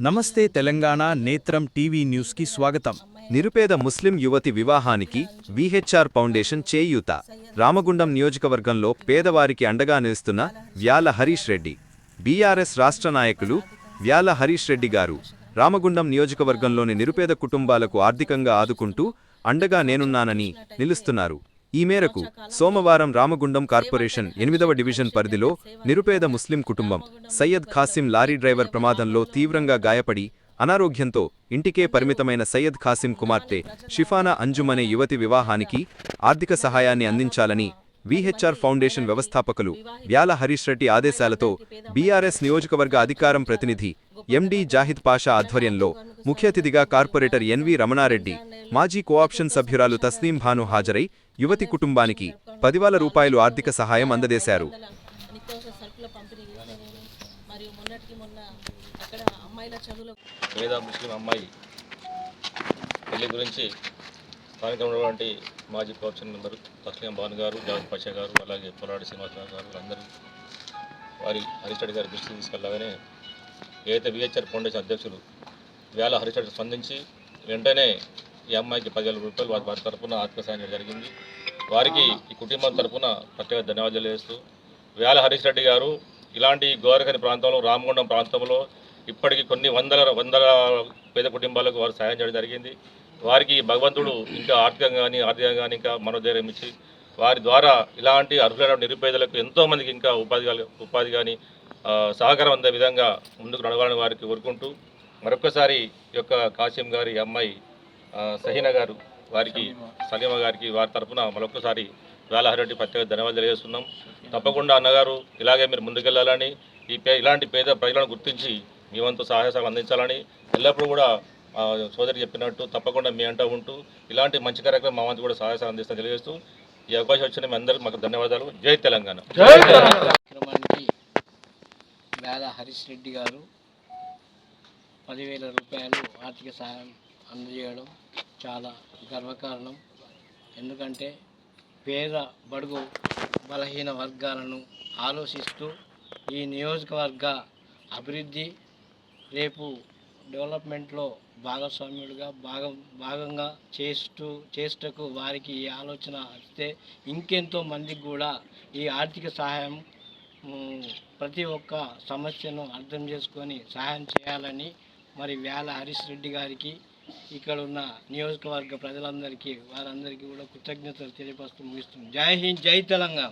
నమస్తే తెలంగాణ నేత్రం టీవీ న్యూస్కి స్వాగతం. నిరుపేద ముస్లిం యువతి వివాహానికి విహెచ్ఆర్ ఫౌండేషన్ చేయూత. రామగుండం నియోజకవర్గంలో పేదవారికి అండగా నిలుస్తున్న వ్యాల హరీష్ రెడ్డి. బీఆర్ఎస్ రాష్ట్ర నాయకులు వ్యాల హరీష్ రెడ్డి గారు రామగుండం నియోజకవర్గంలోని నిరుపేద కుటుంబాలకు ఆర్థికంగా ఆదుకుంటూ అండగా నేనున్నానని నిలుస్తున్నారు. ఈ మేరకు సోమవారం రామగుండం కార్పొరేషన్ ఎనిమిదవ డివిజన్ పరిధిలో నిరుపేద ముస్లిం కుటుంబం సయ్యద్ ఖాసిం లారీ డ్రైవర్ ప్రమాదంలో తీవ్రంగా గాయపడి అనారోగ్యంతో ఇంటికే పరిమితమైన సయ్యద్ ఖాసిం కుమార్తె షిఫానా అంజుమ్ అనే యువతి వివాహానికి ఆర్థిక సహాయాన్ని అందించాలని విహెచ్ఆర్ ఫౌండేషన్ వ్యవస్థాపకులు వ్యాల హరీష్ రెడ్డి ఆదేశాలతో బీఆర్ఎస్ నియోజకవర్గ అధికారం ప్రతినిధి ఎండి జాహిద్ పాషా ఆధ్వర్యంలో ముఖ్య అతిథిగా కార్పొరేటర్ ఎన్వి రమణారెడ్డి మాజీ కోఆప్షన్ సభ్యురాలు తస్నీం భాను హాజరై యువతి కుటుంబానికి పదివేల రూపాయలు ఆర్థిక సహాయం అందజేశారు. పేద ముస్లిం అమ్మాయి పెళ్ళి గురించి కార్యక్రమంలో ఉన్నటువంటి మాజీ ప్రొఫెసర్ మెంబర్ తస్లీం భాను గారు జావద్ పాషా గారు అలాగే పొలాడి శ్రీనివాసరావు గారు అందరూ వారి హరిచడి గారి దృష్టికి తీసుకెళ్ళగానే ఏదైతే విహెచ్ఆర్ ఫౌండేషన్ అధ్యక్షులు వేల హరిచడి స్పందించి వెంటనే ఈ అమ్మాయికి పదివేల రూపాయలు వారి వారి తరపున ఆర్థిక సాయం చేయడం జరిగింది. వారికి ఈ కుటుంబం తరఫున ప్రత్యేక ధన్యవాదాలు చేస్తూ వేల హరీష్ రెడ్డి గారు ఇలాంటి గోరఖని ప్రాంతంలో రామగుండం ప్రాంతంలో ఇప్పటికి కొన్ని వందల వందల పేద కుటుంబాలకు వారు సాయం చేయడం జరిగింది. వారికి భగవంతుడు ఇంకా ఆర్థికంగా కానీ ఆర్థికంగా కానీ ఇంకా మనోధైర్యం ఇచ్చి వారి ద్వారా ఇలాంటి అర్హులైన నిరుపేదలకు ఎంతోమందికి ఇంకా ఉపాధి ఉపాధి కానీ సహకారం అందే విధంగా ముందుకు నడవాలని వారికి కోరుకుంటూ మరొకసారి ఈ యొక్క కాసిం గారి అమ్మాయి సహీన సహీనా గారు వారికి సలీమ గారికి వారి తరఫున మరొకసారి వేలహరెడ్డి ప్రత్యేక ధన్యవాదాలు తెలియజేస్తున్నాం. తప్పకుండా అన్నగారు ఇలాగే మీరు ముందుకెళ్ళాలని ఈ పే ఇలాంటి పేద ప్రజలను గుర్తించి మీ వంతు సహాయ అందించాలని ఎల్లప్పుడూ కూడా సోదరి చెప్పినట్టు తప్పకుండా మీ అంటూ ఉంటూ ఇలాంటి మంచి కార్యక్రమం మా వంతు కూడా సహాయ సహకారం అందిస్తా తెలియజేస్తూ ఈ అవకాశం వచ్చిన మీ అందరికీ మాకు ధన్యవాదాలు. జై తెలంగాణ. కార్యక్రమానికి వేల హరీష్ రెడ్డి గారు పదివేల రూపాయలు ఆర్థిక సహాయం అందజేయడం చాలా గర్వకారణం. ఎందుకంటే పేద బడుగు బలహీన వర్గాలను ఆలోచిస్తూ ఈ నియోజకవర్గ అభివృద్ధి రేపు డెవలప్మెంట్లో భాగస్వామ్యుడిగా భాగం భాగంగా చేస్తూ చేస్తకు వారికి ఈ ఆలోచన వస్తే ఇంకెంతో మందికి కూడా ఈ ఆర్థిక సహాయం ప్రతి ఒక్క సమస్యను అర్థం చేసుకొని సహాయం చేయాలని మరి వేల హరీష్ రెడ్డి గారికి ఇక్కడ ఉన్న నియోజకవర్గ ప్రజలందరికీ వారందరికీ కూడా కృతజ్ఞతలు తెలియపరుస్తూ ముగిస్తుంది జై హింద్ జై తెలంగాణ.